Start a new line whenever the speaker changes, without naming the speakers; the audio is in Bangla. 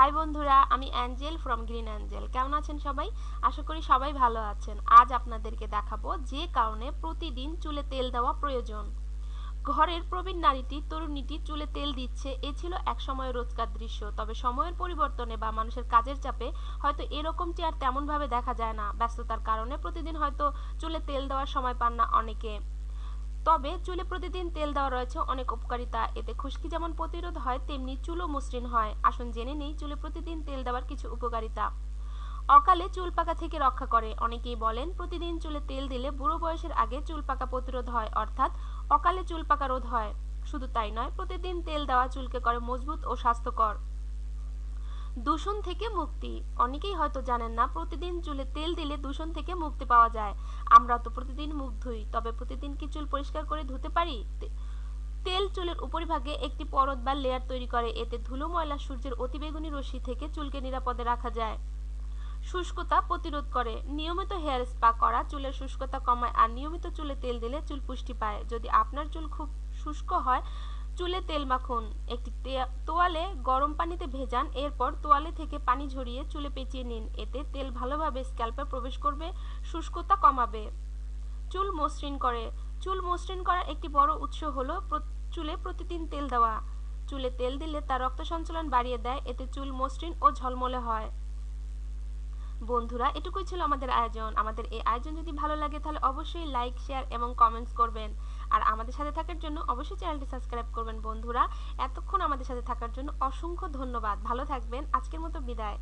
হাই বন্ধুরা, আমি অ্যাঞ্জেল ফ্রম গ্রিন অ্যাঞ্জেল কেমন আছেন সবাই? আশা করি সবাই ভালো আছেন। আজ আপনাদেরকে দেখাবো যে কারণে প্রতিদিন চুলে তেল দেওয়া প্রয়োজন। ঘরের প্রবীণ নারীটি, তরুণীটি চুলে তেল দিচ্ছে। এ ছিল এক সময় রোজকার দৃশ্য। তবে সময়ের পরিবর্তনে বা মানুষের কাজের চাপে হয়তো এরকমটি আর তেমনভাবে দেখা যায় না। ব্যস্ততার কারণে প্রতিদিন হয়তো চুলে তেল দেওয়ার সময় পান না অনেকে। তবে চুলে প্রতিদিন তেল দেওয়া রয়েছে অনেক উপকারিতা। এতে খুশকি যেমন প্রতিরোধ হয়, তেমনি চুলও মসৃণ হয়। আসুন জেনে নেই চুলে প্রতিদিন তেল দেওয়ার কিছু উপকারিতা। অকালে চুল পাকা থেকে রক্ষা করে। অনেকেই বলেন প্রতিদিন চুলে তেল দিলে বুড়ো বয়সের আগে চুল পাকা প্রতিরোধ হয়, অর্থাৎ অকালে চুল পাকা রোধ হয়। শুধু তাই নয়, প্রতিদিন তেল দেওয়া চুলকে করে মজবুত ও স্বাস্থ্যকর। দূষণ থেকে মুক্তি। অনেকেই হয়তো জানেন না, প্রতিদিন চুলে তেল দিলে দূষণ থেকে মুক্তি পাওয়া যায়। আমরা তো প্রতিদিন মুখ ধুই তবে প্রতিদিন কি চুল পরিষ্কার করে ধুতে পারি? তেল চুলের উপরিভাগে একটি পরত বা লেয়ার তৈরি করে। এতে ধুলো, ময়লা, সূর্যের অতিবেগুনি রশ্মি থেকে চুলকে নিরাপদে রাখা যায়। শুষ্কতা প্রতিরোধ করে। নিয়মিত হেয়ার স্পা করা চুলের শুষ্কতা কমায় আর নিয়মিত চুলে তেল দিলে চুল পুষ্টি পায়। যদি আপনার চুল খুব শুষ্ক হয় চুলে তেল মাখুন, একটি তোয়ালে গরম পানিতে ভেজান, এরপর তোয়ালে থেকে পানি ঝরিয়ে চুলে পেঁচিয়ে নিন। এতে তেল ভালোভাবে স্ক্যাল্পে প্রবেশ করবে, শুষ্কতা কমাবে। চুল মসৃণ করে। চুল মসৃণ করার একটি বড় উৎস হলো চুলে প্রতিদিন তেল দেওয়া। চুলে তেল দিলে তা রক্ত সঞ্চালন বাড়িয়ে দেয়, এতে চুল মসৃণ ও ঝলমলে হয়। বন্ধুরা, এটুকুই ছিল আমাদের আয়োজন। আমাদের এই আয়োজন যদি ভালো লাগে তাহলে অবশ্যই লাইক, শেয়ার এবং কমেন্টস করবেন। আর আমাদের সাথে থাকার জন্য অবশ্যই চ্যানেলটি সাবস্ক্রাইব করবেন বন্ধুরা। এতক্ষণ আমাদের সাথে থাকার জন্য অসংখ্য ধন্যবাদ। ভালো থাকবেন। আজকের মতো বিদায়।